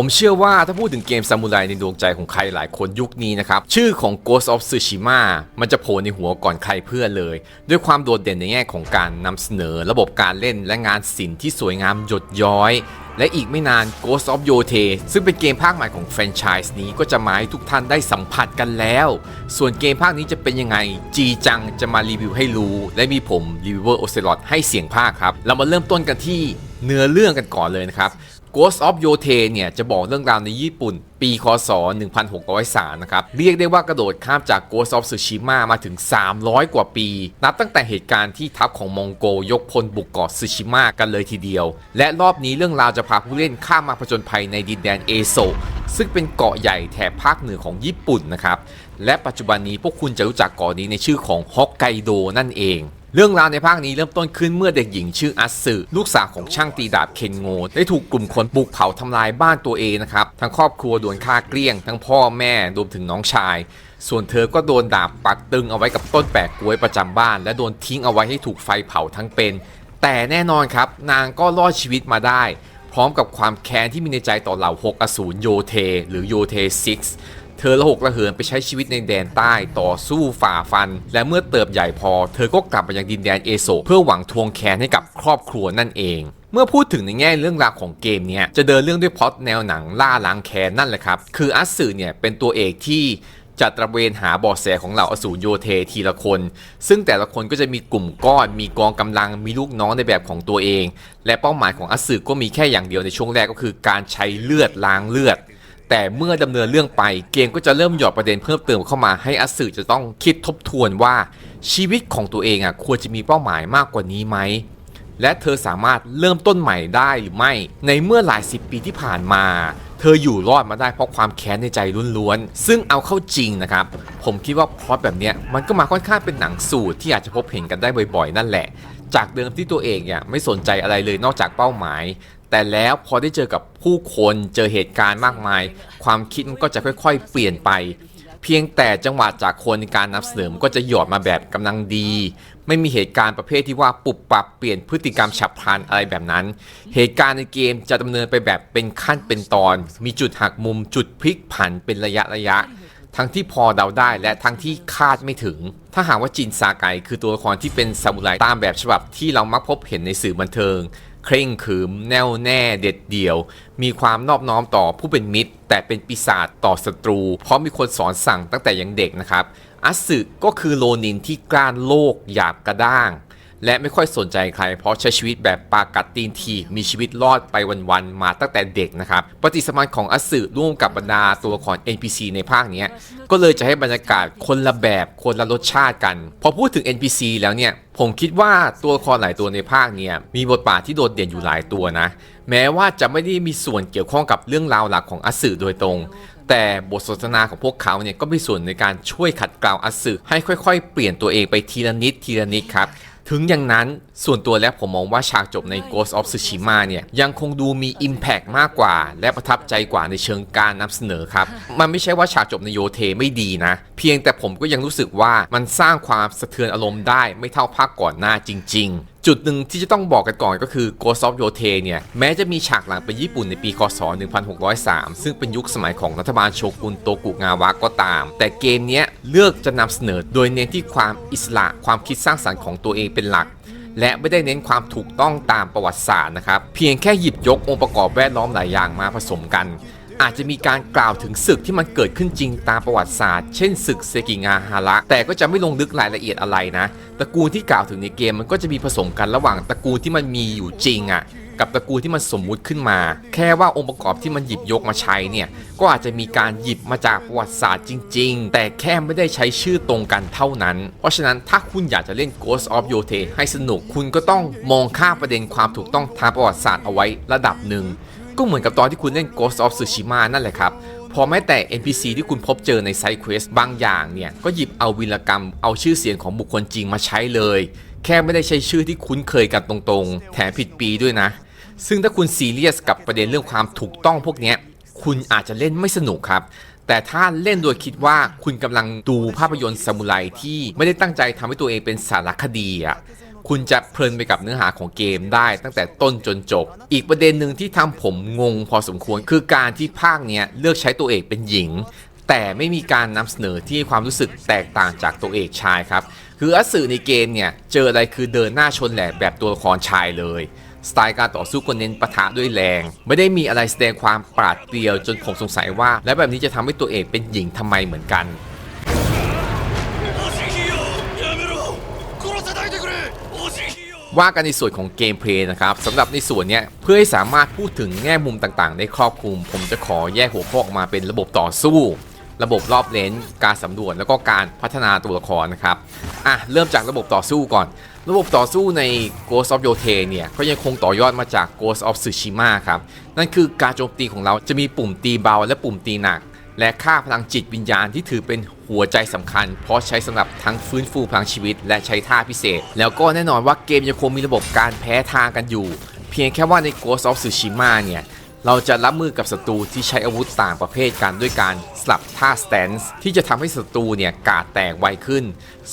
ผมเชื่อว่าถ้าพูดถึงเกมซามูไรในดวงใจของใครหลายคนยุคนี้นะครับ ชื่อของ Ghost of Tsushima มันจะโผล่ในหัวก่อนใครเพื่อนเลย ด้วยความโดดเด่นในแง่ของการนำเสนอระบบการเล่นและงานศิลป์ที่สวยงามหยดย้อย และอีกไม่นาน Ghost of Yote ซึ่งเป็นเกมภาคใหม่ของแฟรนไชส์นี้ก็จะมาให้ทุกท่านได้สัมผัสกันแล้ว ส่วนเกมภาคนี้จะเป็นยังไง จีจังจะมารีวิวให้รู้ และมีผมรีวิวเวอร์โอเซลอตให้เสียงภาคครับเรามาเริ่มต้นกันที่เนื้อเรื่องกันก่อนเลยนะครับ Ghost of Yote เนี่ยจะบอกเรื่องราวในญี่ปุ่น ปีคศ 1603 นะครับ เรียกได้ว่ากระโดดข้ามจาก Ghost of Tsushima มาถึง 300 กว่าปี นับตั้งแต่เหตุการณ์ที่ทัพของมองโกยกพลบุกเกาะซึชิมะกันเลยทีเดียว และรอบนี้เรื่องราวจะพาผู้เล่นข้ามมาผจญภัยในดินแดนเอโซซึ่งเป็นเกาะใหญ่แถบภาคเหนือของญี่ปุ่นนะครับ และปัจจุบันนี้พวกคุณจะรู้จักเกาะนี้ในชื่อของฮอกไกโดนั่นเอง เรื่องราวในภาคนี้เริ่มต้นขึ้นเมื่อเด็กหญิงชื่ออัสสึลูกสาวของช่างตีดาบเคนโงได้ถูกกลุ่มคนบุกเผาทำลายบ้านตัวเองนะครับทั้งครอบครัวโดนฆ่าเกลี้ยง ทั้งพ่อแม่รวมถึงน้องชาย ส่วนเธอก็โดนดาบปักตึงเอาไว้กับต้นแปะกล้วยประจำบ้าน และโดนทิ้งเอาไว้ให้ถูกไฟเผาทั้งเป็น แต่แน่นอนครับ นางก็รอดชีวิตมาได้พร้อมกับความแค้นที่มีในใจต่อเหล่าหกอสูรโยเท หรือโยเทซิก เธอละหกระเหินไปใช้ชีวิตในแดนใต้ต่อสู้ฝ่าฟัน และเมื่อเติบใหญ่พอ เธอก็กลับมายังดินแดนเอโซเพื่อหวังทวงแค้นให้กับครอบครัวนั่นเองเมื่อพูดถึงในแง่เรื่องราวของเกมเนี้ยจะเดินเรื่องด้วยพล็อตแนวหนังล่าล้างแค้นนั่นแหละครับ คืออัสสึเนี่ยเป็นตัวเอกที่จะตระเวนหาเบาะแสของเหล่าอสูรโยเททีละคน ซึ่งแต่ละคนก็จะมีกลุ่มก้อน มีกองกำลัง มีลูกน้องในแบบของตัวเอง และเป้าหมายของอัสสึก็มีแค่อย่างเดียวในช่วงแรกก็คือการใช้เลือดล้างเลือด แต่เมื่อดำเนินเรื่องไปเกมก็จะเริ่มหยอดประเด็นเพิ่มเติมเข้ามาให้อัสสึจะต้องคิดทบทวนว่าชีวิตของตัวเองอะควรจะมีเป้าหมายมากกว่านี้ไหมและเธอสามารถเริ่มต้นใหม่ได้หรือไม่ ในเมื่อหลายสิบปีที่ผ่านมา เธออยู่รอดมาได้เพราะความแค้นในใจล้วนๆ ซึ่งเอาเข้าจริงนะครับ ผมคิดว่าพล็อตแบบนี้มันก็มาค่อนข้างเป็นหนังสูตรที่อาจจะพบเห็นกันได้บ่อยๆ นั่นแหละ จากเดิมที่ตัวเองเนี่ยไม่สนใจอะไรเลยนอกจากเป้าหมาย แต่แล้วพอได้เจอกับผู้คนเจอเหตุการณ์มากมาย ความคิดมันก็จะค่อยๆ เปลี่ยนไป เพียงแต่จังหวะจากคนในการนำเสนอมก็จะหยอดมาแบบกำลังดี ไม่มีเหตุการณ์ประเภทที่ว่าปรับปรับเปลี่ยนพฤติกรรมฉับพลันอะไรแบบนั้น เหตุการณ์ในเกมจะดำเนินไปแบบเป็นขั้นเป็นตอน มีจุดหักมุมจุดพลิกผันเป็นระยะระยะทั้งที่พอเดาได้และทั้งที่คาดไม่ถึง ถ้าหากว่าจินซาไกคือตัวละครที่เป็นซามูไรตามแบบฉบับที่เรามักพบเห็นในสื่อบันเทิง เคร่งขืมแน่วแน่เด็ดเดี่ยว มีความนอบน้อมต่อผู้เป็นมิตร แต่เป็นปีศาจต่อศัตรู เพราะมีคนสอนสั่งตั้งแต่ยังเด็กนะครับ อัสสึก็คือโลนินที่กล้านโลกหยาบกระด้าง และไม่ค่อยสนใจใคร เพราะใช้ชีวิตแบบปากัดตีนทีมีชีวิตรอดไปวันๆมาตั้งแต่เด็กนะครับ ปฏิสัมานธ์ของอสสึร่วมกับบรรดาตัวละคร NPC ในภาคนี้ก็เลยจะให้บรรยากาศคนละแบบคนละรสชาติกัน พอพูดถึง NPC แล้วเนี่ยผมคิดว่าตัวละครหลายตัวในภาคเนี่ยมีบทบาทที่โดดเด่นอยู่หลายตัวนะ แม้ว่าจะไม่ได้มีส่วนเกี่ยวข้องกับเรื่องราวหลักของอสสึโดยตรง แต่บทสนทนาของพวกเขาเนี่ยก็มีส่วนในการช่วยขัดเกลาอสสึให้ค่อย ๆ เปลี่ยนตัวเองไปทีละนิดทีละนิดครับ ถึงอย่างนั้นส่วนตัวแล้วผมมองว่าฉากจบใน Ghost of Tsushima เนี่ยยังคงดูมี Impact มากกว่า และประทับใจกว่าในเชิงการนำเสนอครับ มันไม่ใช่ว่าฉากจบในโยเทไม่ดีนะ เพียงแต่ผมก็ยังรู้สึกว่ามันสร้างความสะเทือนอารมณ์ได้ไม่เท่าภาคก่อนหน้าจริง ๆจุดหนึ่งที่จะต้องบอกกันก่อนก็คือ Ghost of Yote เนี่ย แม้จะมีฉากหลังไปญี่ปุ่นในปีคศ 1603 ซึ่งเป็นยุคสมัยของรัฐบาลโชกุนโตกุงาวะก็ตาม แต่เกมนี้เลือกจะนำเสนอโดยเน้นที่ความอิสระความคิดสร้างสรรค์ของตัวเองเป็นหลัก และไม่ได้เน้นความถูกต้องตามประวัติศาสตร์นะครับ เพียงแค่หยิบยกองค์ประกอบแวดล้อมหลายอย่างมาผสมกัน อาจจะมีการกล่าวถึงศึกที่มันเกิดขึ้นจริงตามประวัติศาสตร์ เช่นศึกเซกิงาฮาระ แต่ก็จะไม่ลงลึกรายละเอียดอะไรนะ ตระกูลที่กล่าวถึงในเกมมันก็จะมีผสมกันระหว่างตระกูลที่มันมีอยู่จริงอะ่ะกับตระกูลที่มันสมมุติขึ้นมา แค่ว่าองค์ประกอบที่มันหยิบยกมาใช้เนี่ย ก็อาจจะมีการหยิบมาจากประวัติศาสตร์จริง ๆ แต่แค่ไม่ได้ใช้ชื่อตรงกันเท่านั้น เพราะฉะนั้นถ้าคุณอยากจะเล่น Ghost of Yote ให้สนุกคุณก็ต้องมองข้ามประเด็นความถูกต้องทางประวัติศาสตร์เอาไว้ระดับหนึ่ง ก็เหมือนกับตอนที่คุณเล่น Ghost of Tsushima นั่นแหละครับ พอแม้แต่ NPC ที่คุณพบเจอในไซเควสบางอย่างเนี่ย ก็หยิบเอาวีรกรรม เอาชื่อเสียงของบุคคลจริงมาใช้เลย แค่ไม่ได้ใช้ชื่อที่คุ้นเคยกันตรงๆ แถมผิดปีด้วยนะ ซึ่งถ้าคุณซีเรียสกับประเด็นเรื่องความถูกต้องพวกนี้คุณอาจจะเล่นไม่สนุกครับแต่ถ้าเล่นโดยคิดว่าคุณกำลังดูภาพยนตร์ซามูไรที่ไม่ได้ตั้งใจทำให้ตัวเองเป็นสารคดีอะ คุณจะเพลินไปกับเนื้อหาของเกมได้ตั้งแต่ต้นจนจบ อีกประเด็นหนึ่งที่ทำผมงงพอสมควรคือการที่ภาคเนี้ยเลือกใช้ตัวเอกเป็นหญิง แต่ไม่มีการนำเสนอที่ความรู้สึกแตกต่างจากตัวเอกชายครับ คืออัสึในเกมเนี่ยเจออะไรคือเดินหน้าชนแหลกแบบตัวละครชายเลยสไตล์การต่อสู้ก็เน้นปะทะด้วยแรง ไม่ได้มีอะไรแสดงความปราดเปรียวจนผมสงสัยว่า แล้วแบบนี้จะทำให้ตัวเอกเป็นหญิงทำไมเหมือนกัน ว่ากันในส่วนของเกมเพลย์นะครับสำหรับในส่วนนี้เพื่อให้สามารถพูดถึงแง่มุมต่างๆ ได้ครอบคลุม ผมจะขอแยกหัวข้อออกมาเป็นระบบต่อสู้ ระบบรอบเลนการสำรวจแล้วก็การพัฒนาตัวละครนะครับอะเริ่มจากระบบต่อสู้ก่อน ระบบต่อสู้ใน Ghost of Yote เนี่ยก็ยังคงต่อยอดมาจาก Ghost of Tsushima ครับนั่นคือการโจมตีของเราจะมีปุ่มตีเบาและปุ่มตีหนัก และค่าพลังจิตวิญญาณที่ถือเป็นหัวใจสำคัญ เพราะใช้สำหรับทั้งฟื้นฟูพลังชีวิต และใช้ท่าพิเศษ แล้วก็แน่นอนว่าเกมยังคงมีระบบการแพ้ทางกันอยู่ เพียงแค่ว่าใน Ghost of Tsushima เนี่ย เราจะรับมือกับศัตรูที่ใช้อาวุธต่างประเภทกันด้วยการสลับท่าสแตนส์ที่จะทำให้ศัตรูเนี่ยกาดแตกไวขึ้น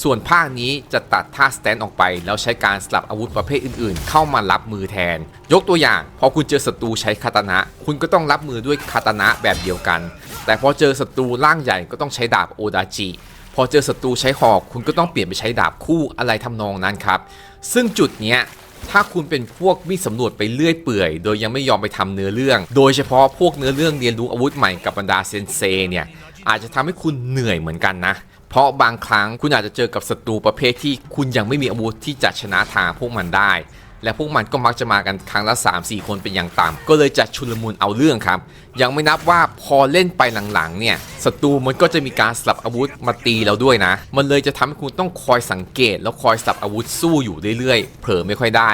ส่วนภาคนี้จะตัดท่าสแตนส์ออกไป แล้วใช้การสลับอาวุธประเภทอื่นๆ เข้ามารับมือแทน ยกตัวอย่าง พอคุณเจอศัตรูใช้คาตานะ คุณก็ต้องรับมือด้วยคาตานะแบบเดียวกัน แต่พอเจอศัตรูร่างใหญ่ก็ต้องใช้ดาบโอดาจิพอเจอศัตรูใช้หอกคุณก็ต้องเปลี่ยนไปใช้ดาบคู่อะไรทำนองนั้นครับ ซึ่งจุดเนี้ย ถ้าคุณเป็นพวกมีสำรวจไปเรื่อยเปื่อย โดยยังไม่ยอมไปทำเนื้อเรื่อง โดยเฉพาะพวกเนื้อเรื่องเรียนรู้อาวุธใหม่กับบรรดาเซนเซเนี่ยอาจจะทำให้คุณเหนื่อยเหมือนกันนะ เพราะบางครั้งคุณอาจจะเจอกับศัตรูประเภทที่คุณยังไม่มีอาวุธที่จะชนะทางพวกมันได้ และพวกมันก็มักจะมากันครั้งละ 3-4 คนเป็นอย่างต่ำก็เลยจะชุลมุนเอาเรื่องครับ ยังไม่นับว่าพอเล่นไปหลังๆเนี่ยศัตรูมันก็จะมีการสลับอาวุธมาตีเราด้วยนะ มันเลยจะทำให้คุณต้องคอยสังเกต แล้วคอยสลับอาวุธสู้อยู่เรื่อยๆ เผลอไม่ค่อยได้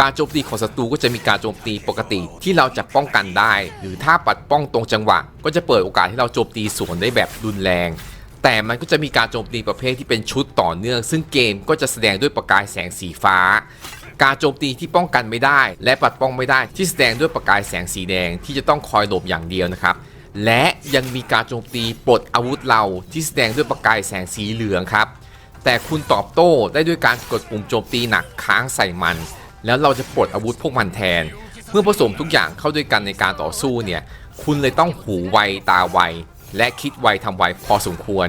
การโจมตีของศัตรูก็จะมีการโจมตีปกติที่เราจะป้องกันได้ หรือถ้าปัดป้องตรงจังหวะ ก็จะเปิดโอกาสให้เราโจมตีสวนได้แบบรุนแรงแต่มันก็จะมีการโจมตีประเภทที่เป็นชุดต่อเนื่อง ซึ่งเกมก็จะแสดงด้วยประกายแสงสีฟ้า การโจมตีที่ป้องกันไม่ได้ และปัดป้องไม่ได้ที่แสดงด้วยประกายแสงสีแดงที่จะต้องคอยหลบอย่างเดียวนะครับและยังมีการโจมตีปลดอาวุธเราที่แสดงด้วยประกายแสงสีเหลืองครับ แต่คุณตอบโต้ได้ด้วยการกดปุ่มโจมตีหนักค้างใส่มัน แล้วเราจะปลดอาวุธพวกมันแทน เมื่อผสมทุกอย่างเข้าด้วยกันในการต่อสู้เนี่ย คุณเลยต้องหูไวตาไว และคิดไวทำไวพอสมควร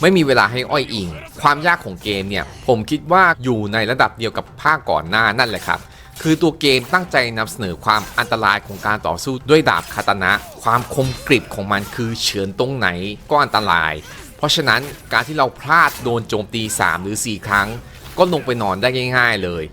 ไม่มีเวลาให้อ้อยอิง ความยากของเกมเนี่ยผมคิดว่าอยู่ในระดับเดียวกับภาคก่อนหน้านั่นแหละครับคือตัวเกมตั้งใจนำเสนอความอันตรายของการต่อสู้ด้วยดาบคาตานะ ความคมกริบของมันคือเฉือนตรงไหนก็อันตราย เพราะฉะนั้นการที่เราพลาดโดนโจมตี 3 หรือ 4 ครั้ง ก็ลงไปนอนได้ง่าย ๆ เลย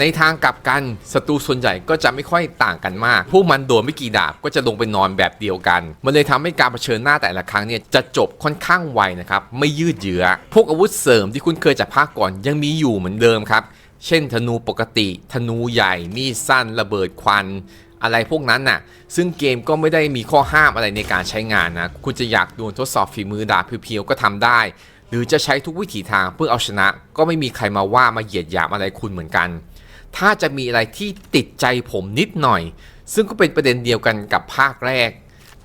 ในทางกลับกันศัตรูส่วนใหญ่ก็จะไม่ค่อยต่างกันมาก พวกมันโดนไม่กี่ดาบก็จะลงไปนอนแบบเดียวกัน มันเลยทำให้การเผชิญหน้าแต่ละครั้งเนี่ยจะจบค่อนข้างไวนะครับ ไม่ยืดเยื้อ พวกอาวุธเสริมที่คุณเคยจากภาคก่อนยังมีอยู่เหมือนเดิมครับ เช่นธนูปกติ ธนูใหญ่ มีดสั้น ระเบิดควันอะไรพวกนั้นน่ะ ซึ่งเกมก็ไม่ได้มีข้อห้ามอะไรในการใช้งานนะ คุณจะอยากดวลทดสอบฝีมือดาบเพียวๆก็ทำได้ หรือจะใช้ทุกวิถีทางเพื่อเอาชนะ ก็ไม่มีใครมาว่ามาเหยียดหยามอะไรคุณเหมือนกัน ถ้าจะมีอะไรที่ติดใจผมนิดหน่อย ซึ่งก็เป็นประเด็นเดียวกันกับภาคแรก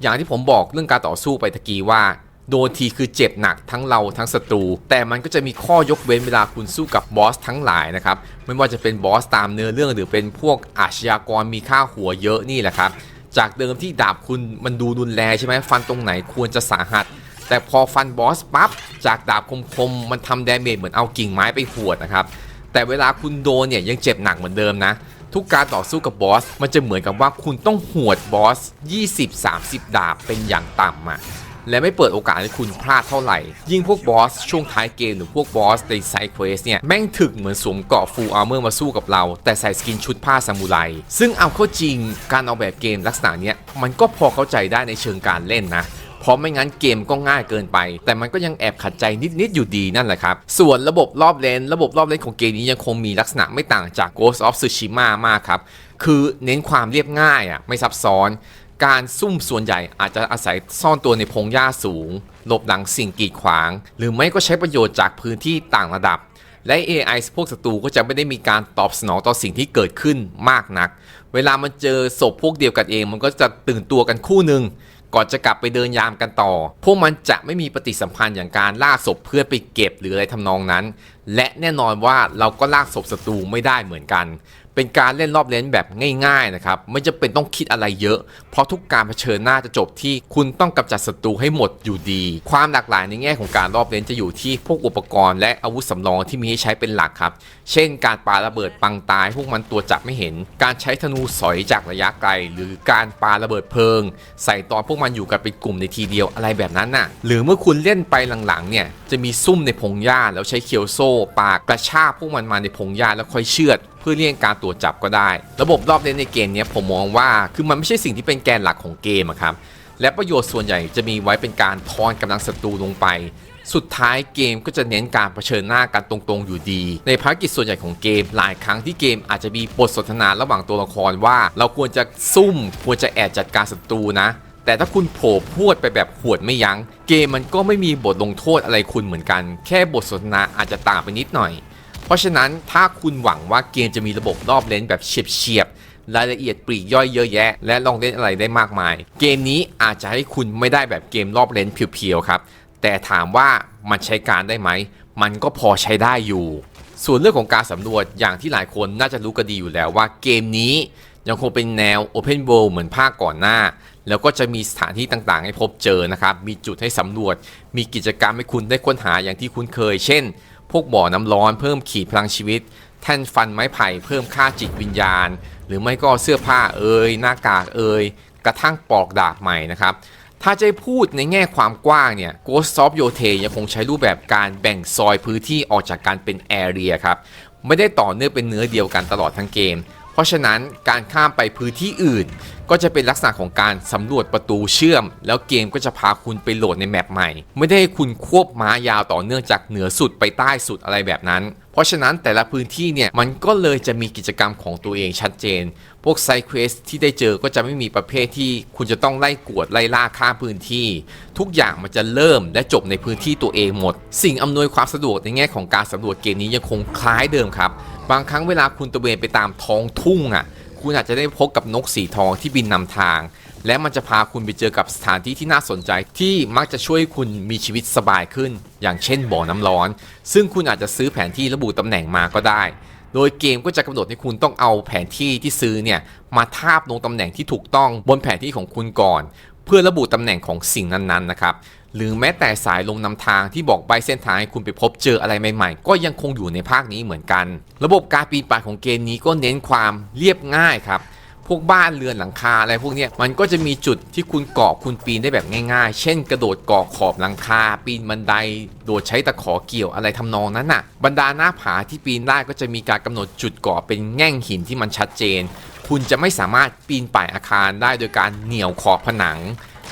อย่างที่ผมบอกเรื่องการต่อสู้ไปตะกี้ว่า โดนทีคือเจ็บหนักทั้งเราทั้งศัตรู แต่มันก็จะมีข้อยกเว้นเวลาคุณสู้กับบอสทั้งหลายนะครับ ไม่ว่าจะเป็นบอสตามเนื้อเรื่องหรือเป็นพวกอาชญากรมีค่าหัวเยอะนี่แหละครับ จากเดิมที่ดาบคุณมันดูรุนแรงใช่ไหมฟันตรงไหนควรจะสาหัสแต่พอฟันบอสปั๊บจากดาบคมๆมันทำดาเมจเหมือนเอากิ่งไม้ไปหวดนะครับ แต่เวลาคุณโดนเนี่ยยังเจ็บหนักเหมือนเดิมนะ ทุกการต่อสู้กับบอส มันจะเหมือนกับว่าคุณต้องหวดบอส 20-30 ดาบเป็นอย่างต่ำอะและไม่เปิดโอกาสให้คุณพลาดเท่าไหร่ ยิ่งพวกบอส ช่วงท้ายเกมหรือพวกบอสในไซด์เควสเนี่ย แม่งถึกเหมือนสวมเกราะฟูลอาร์เมอร์มาสู้กับเรา แต่ใส่สกินชุดผ้าซามูไร ซึ่งเอาเข้าจริงการออกแบบเกมลักษณะเนี้ย มันก็พอเข้าใจได้ในเชิงการเล่นนะ เพราะไม่งั้นเกมก็ง่ายเกินไป แต่มันก็ยังแอบขัดใจนิดๆอยู่ดีนั่นแหละครับ ส่วนระบบรอบเลน ระบบรอบเลนของเกมนี้ยังคงมีลักษณะไม่ต่างจาก Ghost of Tsushima มากครับ คือเน้นความเรียบง่ายอะไม่ซับซ้อน การซุ่มส่วนใหญ่อาจจะอาศัยซ่อนตัวในพงหญ้าสูงหลบหลังสิ่งกีดขวาง หรือไม่ก็ใช้ประโยชน์จากพื้นที่ต่างระดับและ AI พวกศัตรูก็จะไม่ได้มีการตอบสนองต่อสิ่งที่เกิดขึ้นมากนัก เวลามันเจอศพพวกเดียวกันเอง มันก็จะตื่นตัวกันคู่หนึ่ง ก่อนจะกลับไปเดินยามกันต่อ พวกมันจะไม่มีปฏิสัมพันธ์อย่างการล่าศพเพื่อไปเก็บหรืออะไรทำนองนั้น และแน่นอนว่าเราก็ลากศพศัตรูไม่ได้เหมือนกัน เป็นการเล่นรอบเลนแบบง่ายๆนะครับไม่จะเป็นต้องคิดอะไรเยอะ เพราะทุกการเผชิญหน้าจะจบที่คุณต้องกำจัดศัตรูให้หมดอยู่ดี ความหลากหลายในแง่ของการรอบเลนจะอยู่ที่พวกอุปกรณ์และอาวุธสำรองที่มีให้ใช้เป็นหลักครับ เช่น การปาระเบิดปังตายพวกมันตัวจับไม่เห็น การใช้ธนูสอยจากระยะไกล หรือการปาระเบิดเพลิง ใส่ตอนพวกมันอยู่กันเป็นกลุ่มในทีเดียวอะไรแบบนั้นน่ะ หรือเมื่อคุณเล่นไปหลังๆเนี่ยจะมีซุ่มในพงหญ้าแล้วใช้เคียวโซ่ปากกระชากพวกมันมาในพงหญ้าแล้วค่อยเชือด พื่อเลี่ยงการตรวจจับก็ได้ ระบบรอบเล่นในเกมนี้ผมมองว่าคือมันไม่ใช่สิ่งที่เป็นแกนหลักของเกมครับและประโยชน์ส่วนใหญ่จะมีไว้เป็นการทอนกำลังศัตรูลงไป สุดท้ายเกมก็จะเน้นการเผชิญหน้ากันตรงๆอยู่ดี ในภารกิจส่วนใหญ่ของเกม หลายครั้งที่เกมอาจจะมีบทสนทนาระหว่างตัวละครว่า เราควรจะซุ่ม ควรจะแอบจัดการศัตรูนะ แต่ถ้าคุณโผล่พวดไปแบบหวดไม่ยัง้ง เกมมันก็ไม่มีบทลงโทษอะไรคุณเหมือนกัน แค่บทสนทนาอาจจะต่างไปนิดหน่อย เพราะฉะนั้นถ้าคุณหวังว่าเกมจะมีระบบรอบเลนแบบเฉียบๆรายละเอียดปลีกย่อยเยอะแยะ และลองเล่นอะไรได้มากมาย เกมนี้อาจจะให้คุณไม่ได้แบบเกมรอบเลนเพียวๆครับแต่ถามว่ามันใช้การได้ไหมมันก็พอใช้ได้อยู่ ส่วนเรื่องของการสำรวจอย่างที่หลายคนน่าจะรู้กันดีอยู่แล้วว่าเกมนี้ยังคงเป็นแนว Open World เหมือนภาคก่อนหน้า แล้วก็จะมีสถานที่ต่างๆ ให้พบเจอนะครับ มีจุดให้สำรวจ มีกิจกรรมให้คุณได้ค้นหาอย่างที่คุณเคย เช่น พวกบ่อน้ำร้อนเพิ่มขีดพลังชีวิต แท่นฟันไม้ไผ่เพิ่มค่าจิตวิญญาณ หรือไม่ก็เสื้อผ้าเอ่ยหน้ากากเอ่ยกระทั่งปลอกดาบใหม่นะครับถ้าจะพูดในแง่ความกว้างเนี่ย Ghost of Yote ยังคงใช้รูปแบบการแบ่งซอยพื้นที่ออกจากการเป็นแอเรียครับ ไม่ได้ต่อเนื่องเป็นเนื้อเดียวกันตลอดทั้งเกม เพราะฉะนั้นการข้ามไปพื้นที่อื่น ก็จะเป็นลักษณะของการสำรวจประตูเชื่อม แล้วเกมก็จะพาคุณไปโหลดในแมปใหม่ ไม่ได้ให้คุณควบม้ายาวต่อเนื่องจากเหนือสุดไปใต้สุดอะไรแบบนั้น เพราะฉะนั้นแต่ละพื้นที่เนี่ยมันก็เลยจะมีกิจกรรมของตัวเองชัดเจน พวกไซเควสที่ได้เจอก็จะไม่มีประเภทที่คุณจะต้องไล่กวดไล่ล่าข้ามพื้นที่ ทุกอย่างมันจะเริ่มและจบในพื้นที่ตัวเองหมด สิ่งอำนวยความสะดวกในแง่ของการสำรวจเกมนี้ยังคงคล้ายเดิมครับ บางครั้งเวลาคุณตะเวนไปตามท้องทุ่งอะ คุณอาจจะได้พบกับนกสีทองที่บินนำทาง และมันจะพาคุณไปเจอกับสถานที่ที่น่าสนใจที่มักจะช่วยคุณมีชีวิตสบายขึ้น อย่างเช่นบ่อน้ำร้อน ซึ่งคุณอาจจะซื้อแผนที่ระบุตำแหน่งมาก็ได้ โดยเกมก็จะกำหนดให้คุณต้องเอาแผนที่ที่ซื้อเนี่ยมาทาบลงตำแหน่งที่ถูกต้องบนแผนที่ของคุณก่อน เพื่อระบุตำแหน่งของสิ่งนั้นๆนะครับ หรือแม้แต่สายลงนำทางที่บอกใบเส้นทางให้คุณไปพบเจออะไรใหม่ๆ ก็ยังคงอยู่ในภาคนี้เหมือนกัน ระบบการปีนป่ายของเกมนี้ก็เน้นความเรียบง่ายครับพวกบ้านเรือนหลังคาอะไรพวกนี้มันก็จะมีจุดที่คุณเกาะคุณปีนได้แบบง่าย ๆ เช่น กระโดดเกาะขอบหลังคา ปีนบันได โดดใช้ตะขอเกี่ยวอะไรทำนองนั้นน่ะ บรรดาหน้าผาที่ปีนได้ก็จะมีการกำหนดจุดเกาะเป็นแง่งหินที่มันชัดเจน คุณจะไม่สามารถปีนป่ายอาคารได้โดยการเหนี่ยวขอบผนัง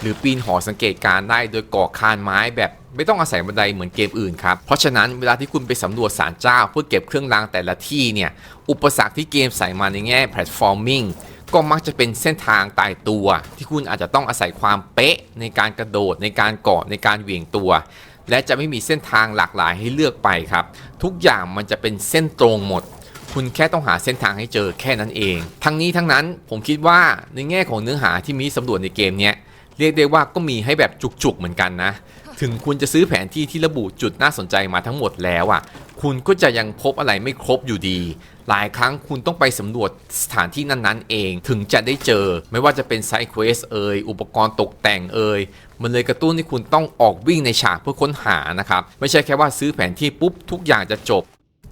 หรือปีนหอสังเกตการณ์ได้โดยก่อคานไม้แบบไม่ต้องอาศัยบันไดเหมือนเกมอื่นครับ เพราะฉะนั้นเวลาที่คุณไปสำรวจศาลเจ้า เพื่อเก็บเครื่องรางแต่ละที่เนี่ย อุปสรรคที่เกมใส่มาในแง่แพลตฟอร์มิงก็มักจะเป็นเส้นทางตายตัว ที่คุณอาจจะต้องอาศัยความเป๊ะในการกระโดดในการเกาะในการเหวี่ยงตัว และจะไม่มีเส้นทางหลากหลายให้เลือกไปครับ ทุกอย่างมันจะเป็นเส้นตรงหมด คุณแค่ต้องหาเส้นทางให้เจอแค่นั้นเอง ทั้งนี้ทั้งนั้นผมคิดว่าในแง่ของเนื้อหาที่มีสำรวจในเกมเนี้ย เรียกได้ว่าก็มีให้แบบจุกๆเหมือนกันนะ ถึงคุณจะซื้อแผนที่ที่ระบุจุดน่าสนใจมาทั้งหมดแล้วอะ คุณก็จะยังพบอะไรไม่ครบอยู่ดี หลายครั้งคุณต้องไปสำรวจสถานที่นั้นๆ เองถึงจะได้เจอ ไม่ว่าจะเป็นไซด์เควสเอ่ยอุปกรณ์ตกแต่งเอ่ยมันเลยกระตุ้นให้คุณต้องออกวิ่งในฉากเพื่อค้นหานะครับ ไม่ใช่แค่ว่าซื้อแผนที่ปุ๊บทุกอย่างจะจบ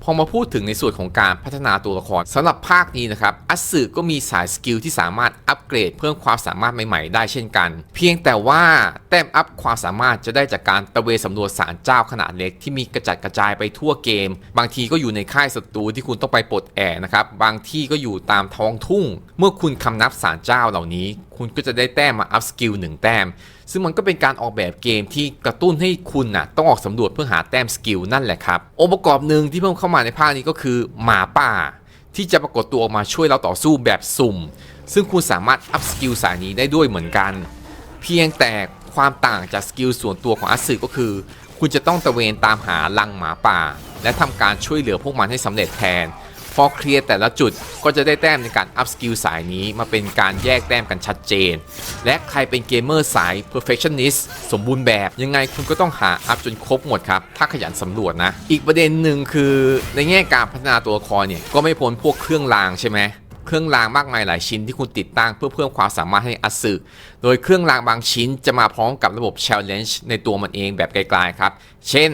พอมาพูดถึงในส่วนของการพัฒนาตัวละครสำหรับภาคนี้นะครับอัสสึก็มีสายสกิลที่สามารถอัปเกรดเพิ่มความสามารถใหม่ๆ ได้เช่นกัน เพียงแต่ว่าแต้มอัพความสามารถจะได้จากการตะเวนสำรวจสารเจ้าขนาดเล็กที่มีกระจัดกระจายไปทั่วเกม บางทีก็อยู่ในค่ายศัตรูที่คุณต้องไปปลดแอกนะครับบางที่ก็อยู่ตามท้องทุ่ง เมื่อคุณคำนับสารเจ้าเหล่านี้ คุณก็จะได้แต้มมาอัพสกิลหนึ่งแต้ม ซึ่งมันก็เป็นการออกแบบเกมที่กระตุ้นให้คุณน่ะต้องออกสำรวจเพื่อหาแต้มสกิลนั่นแหละครับ องค์ประกอบหนึ่งที่เพิ่มเข้ามาในภาคนี้ก็คือหมาป่า ที่จะปรากฏตัวออกมาช่วยเราต่อสู้แบบสุ่ม ซึ่งคุณสามารถอัพสกิลสายนี้ได้ด้วยเหมือนกัน เพียงแต่ความต่างจากสกิลส่วนตัวของอัสสึก็คือ คุณจะต้องตระเวนตามหาลังหมาป่า และทำการช่วยเหลือพวกมันให้สำเร็จแทน พอเคลียร์แต่ละจุดก็จะได้แต้มในการอัพสกิลสายนี้มาเป็นการแยกแต้มกันชัดเจน และใครเป็นเกมเมอร์สาย perfectionist สมบูรณ์แบบยังไงคุณก็ต้องหาอัพจนครบหมดครับ ถ้าขยันสำรวจนะ อีกประเด็นหนึ่งคือในแง่การพัฒนาตัวละครเนี่ยก็ไม่พ้นพวกเครื่องรางใช่ไหมเครื่องรางมากมายหลายชิ้นที่คุณติดตั้งเพื่อเพิ่มความสามารถให้อัตสึโดยเครื่องรางบางชิ้นจะมาพร้อมกับระบบ challenge ในตัวมันเองแบบไกลๆครับ เช่น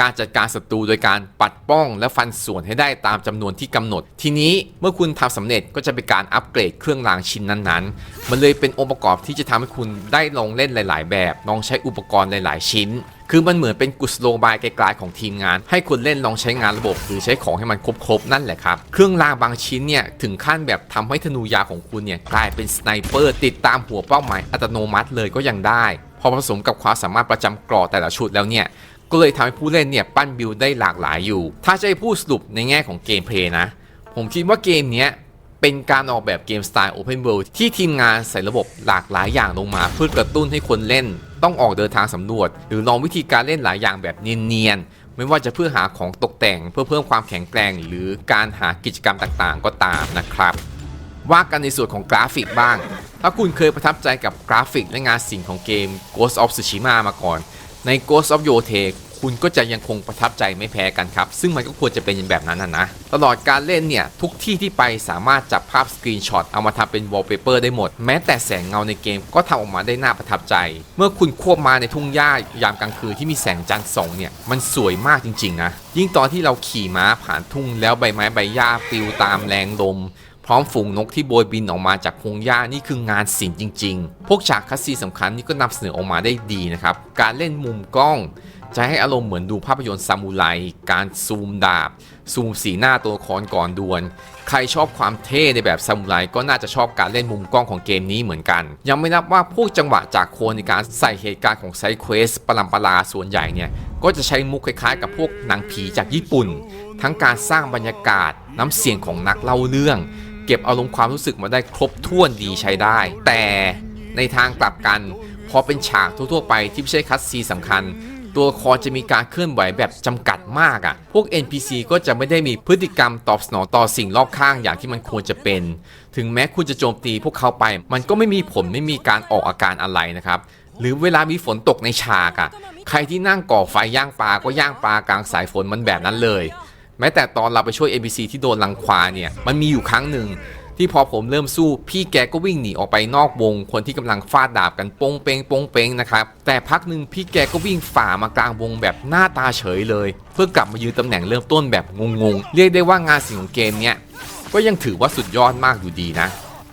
การจัดการศัตรูโดยการปัดป้องและฟันส่วนให้ได้ตามจำนวนที่กำหนด ทีนี้เมื่อคุณทำสำเร็จก็จะเป็นการอัปเกรดเครื่องรางชิ้นนั้นๆ มันเลยเป็นองค์ประกอบที่จะทำให้คุณได้ลองเล่นหลาย ๆ แบบลองใช้อุปกรณ์หลาย ๆ ชิ้นคือมันเหมือนเป็นกุศโลบายไกลๆของทีมงาน ให้คุณเล่นลองใช้งานระบบหรือใช้ของให้มันครบๆนั่นแหละครับ เครื่องรางบางชิ้นเนี่ยถึงขั้นแบบทำให้ธนูยาของคุณเนี่ยกลายเป็นสไนเปอร์ติดตามหัวเป้าหมายอัตโนมัติเลยก็ยังได้ พอผสมกับความสามารถประจำกรอแต่ละชุดแล้วเนี่ย ก็เลยทำให้ผู้เล่นเนี่ยปั้นบิลได้หลากหลายอยู่ ถ้าจะให้พูดสรุปในแง่ของเกมเพลย์นะ ผมคิดว่าเกมเนี้ยเป็นการออกแบบเกมสไตล์ Open World ที่ทีมงานใส่ระบบหลากหลายอย่างลงมาเพื่อกระตุ้นให้คนเล่น ต้องออกเดินทางสำรวจ หรือลองวิธีการเล่นหลายอย่างแบบเนียนๆ ไม่ว่าจะเพื่อหาของตกแต่ง เพื่อเพิ่มความแข็งแกร่ง หรือการหากิจกรรมต่างๆ ก็ตามนะครับ ว่ากันในส่วนของกราฟิกบ้าง ถ้าคุณเคยประทับใจกับกราฟิกและงานศิลป์ของเกม Ghost of Tsushima มาก่อน ใน Ghost of Yotei คุณก็จะยังคงประทับใจไม่แพ้กันครับ ซึ่งมันก็ควรจะเป็นย่างแบบนั้นนะนะ ตลอดการเล่นเนี่ย ทุกที่ที่ไปสามารถจับภาพสกรีนช็อตเอามาทำเป็นวอลเปเปอร์ได้หมด แม้แต่แสงเงาในเกมก็ทำออกมาได้น่าประทับใจ เมื่อคุณควบมาในทุ่งหญ้ายามกลางคืนที่มีแสงจันทร์ส่องเนี่ย มันสวยมากจริงๆนะ ยิ่งตอนที่เราขี่ม้าผ่านทุ่งแล้วใบไม้ใบหญ้าปลิวตามแรงลม ร้อมฝูงนกที่โบยบินออกมาจากพงหญ้านี่คืองานศิลป์จริง ๆ พวกฉากคัสซีนสำคัญนี่ก็นำเสนอออกมาได้ดีนะครับ การเล่นมุมกล้อง จะให้อารมณ์เหมือนดูภาพยนตร์ซามูไร การซูมดาบ ซูมสีหน้าตัวละครก่อนดวล ใครชอบความเท่ในแบบซามูไรก็น่าจะชอบการเล่นมุมกล้องของเกมนี้เหมือนกัน ยังไม่นับว่าพวกจังหวะจากโคนในการใส่เหตุการณ์ของไซเควสปลัมปลาส่วนใหญ่เนี่ยก็จะใช้มุกคล้ายๆ กับพวกหนังผีจากญี่ปุ่น ทั้งการสร้างบรรยากาศน้ำเสียงของนักเล่าเรื่อง เก็บอารมณ์ความรู้สึกมาได้ครบถ้วนดีใช้ได้ แต่ในทางกลับกัน พอเป็นฉากทั่วๆไปที่ไม่ใช่คัสซีสำคัญ ตัวครจะมีการเคลื่อนไหวแบบจำกัดมากอะ่ะ พวก NPC ก็จะไม่ได้มีพฤติกรรมตอบสนองต่อสิ่งรอบข้างอย่างที่มันควรจะเป็น ถึงแม้คุณจะโจมตีพวกเขาไป มันก็ไม่มีผลไม่มีการออกอาการอะไรนะครับ หรือเวลามีฝนตกในฉากอะ่ะ ใครที่นั่งก่อไฟย่างปลาก็ย่างปลากลางสายฝนมันแบบนั้นเลย แม้แต่ตอนเราไปช่วย NPC ที่โดนลังควาเนี่ยมันมีอยู่ครั้งหนึ่งที่พอผมเริ่มสู้พี่แกก็วิ่งหนีออกไปนอกวง คนที่กำลังฟาดดาบกันโป้งเปงโป้งเปงนะครับแต่พักหนึ่งพี่แกก็วิ่งฝ่ามากลางวงแบบหน้าตาเฉยเลย เพื่อกลับมายืนตำแหน่งเริ่มต้นแบบงงๆเรียกได้ว่างานสิ่งของเกมเนี้ยก็ยังถือว่าสุดยอดมากอยู่ดีนะ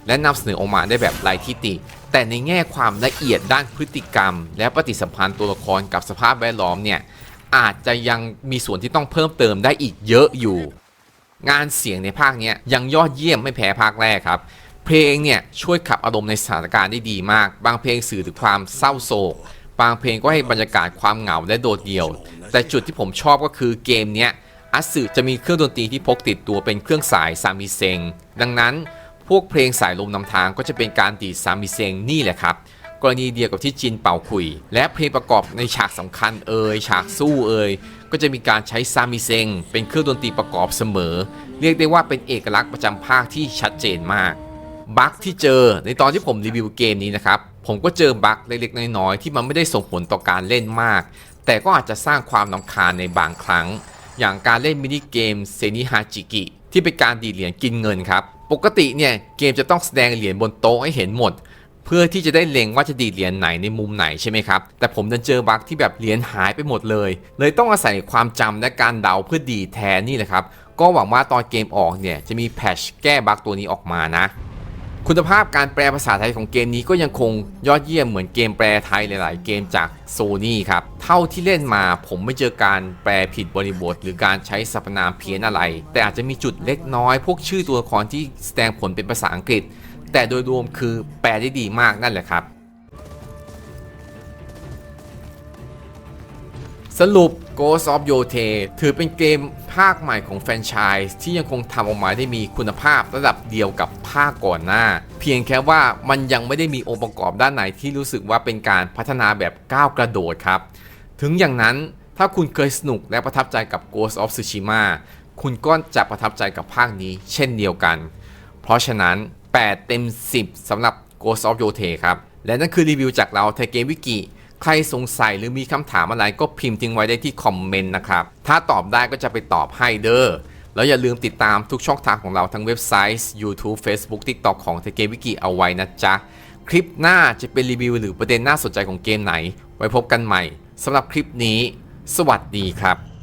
และนำเสนอออกมาได้แบบไร้ทิฏฐิแต่ในแง่ความละเอียดด้านพฤติกรรม และปฏิสัมพันธ์ตัวละครกับสภาพแวดล้อมเนี่ย อาจจะยังมีส่วนที่ต้องเพิ่มเติมได้อีกเยอะอยู่ งานเสียงในภาคนี้ยยังยอดเยี่ยมไม่แพ้ภาคแรกครับ เพลงเนี่ยช่วยขับอารมณ์ในสถานการณ์ได้ดีมาก บางเพลงสื่อถึงความเศร้าโศก บางเพลงก็ให้บรรยากาศความเหงาและโดดเดี่ยว แต่จุดที่ผมชอบก็คือเกมเนี้ยอัสึจะมีเครื่องดนตรีที่พกติดตัวเป็นเครื่องสายซามิเซงดังนั้นพวกเพลงสายลมนำทางก็จะเป็นการดีดซามิเซงนี่แหละครับ กรณีเดียวกับที่จินเป่าคุย และเพลงประกอบในฉากสำคัญเอ่ยฉากสู้เอ่ยก็จะมีการใช้ซามิเซงเป็นเครื่องดนตรีประกอบเสมอ เรียกได้ว่าเป็นเอกลักษณ์ประจำภาคที่ชัดเจนมากบั๊กที่เจอในตอนที่ผมรีวิวเกมนี้นะครับผมก็เจอบั๊กเล็กๆน้อยๆที่มันไม่ได้ส่งผลต่อการเล่นมาก แต่ก็อาจจะสร้างความนำคาญในบางครั้ง อย่างการเล่นมินิเกมเซนิฮาจิกิที่เป็นการดีเหรียญกินเงินครับ ปกติเนี่ยเกมจะต้องแสดงเหรียญบนโต๊ะให้เห็นหมด เพื่อที่จะได้เล็งว่าจะดีดเหรียญไหนในมุมไหนใช่ไหมครับ แต่ผมดันเจอบั๊กที่แบบเหรียญหายไปหมดเลย เลยต้องอาศัยความจำและการเดาเพื่อดีแทนนี่แหละครับ ก็หวังว่าตอนเกมออกเนี่ยจะมีแพชแก้บั๊กตัวนี้ออกมานะคุณภาพการแปลภาษาไทยของเกมนี้ก็ยังคงยอดเยี่ยมเหมือนเกมแปลไทยหลาย ๆ เกมจากโซนี่ครับ เท่าที่เล่นมาผมไม่เจอการแปลผิดบริบท หรือการใช้สรรพนามเพี้ยนอะไร แต่อาจจะมีจุดเล็กน้อย พวกชื่อตัวละครที่แสดงผลเป็นภาษาอังกฤษ แต่โดยรวมคือแปลได้ดีมากนั่นแหละครับ สรุป Ghost of Yote ถือเป็นเกมภาคใหม่ของแฟรนไชส์ที่ยังคงทำออกมาได้มีคุณภาพระดับเดียวกับภาคก่อนหน้า เพียงแค่ว่ามันยังไม่ได้มีองค์ประกอบด้านไหนที่รู้สึกว่าเป็นการพัฒนาแบบก้าวกระโดดครับ ถึงอย่างนั้นถ้าคุณเคยสนุกและประทับใจกับ Ghost of Tsushima คุณก็จะประทับใจกับภาคนี้เช่นเดียวกัน เพราะฉะนั้น 8 เต็ม 10สำหรับ Ghost of Yote ครับ และนั่นคือรีวิวจากเราไทเกมวิกิใครสงสัยหรือมีคำถามอะไรก็พิมพ์ทิ้งไว้ได้ที่คอมเมนต์นะครับ ถ้าตอบได้ก็จะไปตอบให้เด้อแล้วอย่าลืมติดตามทุกช่องทางของเราทั้งเว็บไซต์ YouTube Facebook TikTok ของไทเกมวิกิเอาไว้นะจ๊ะ คลิปหน้าจะเป็นรีวิวหรือประเด็นน่าสนใจของเกมไหน ไว้พบกันใหม่สำหรับคลิปนี้ สวัสดีครับ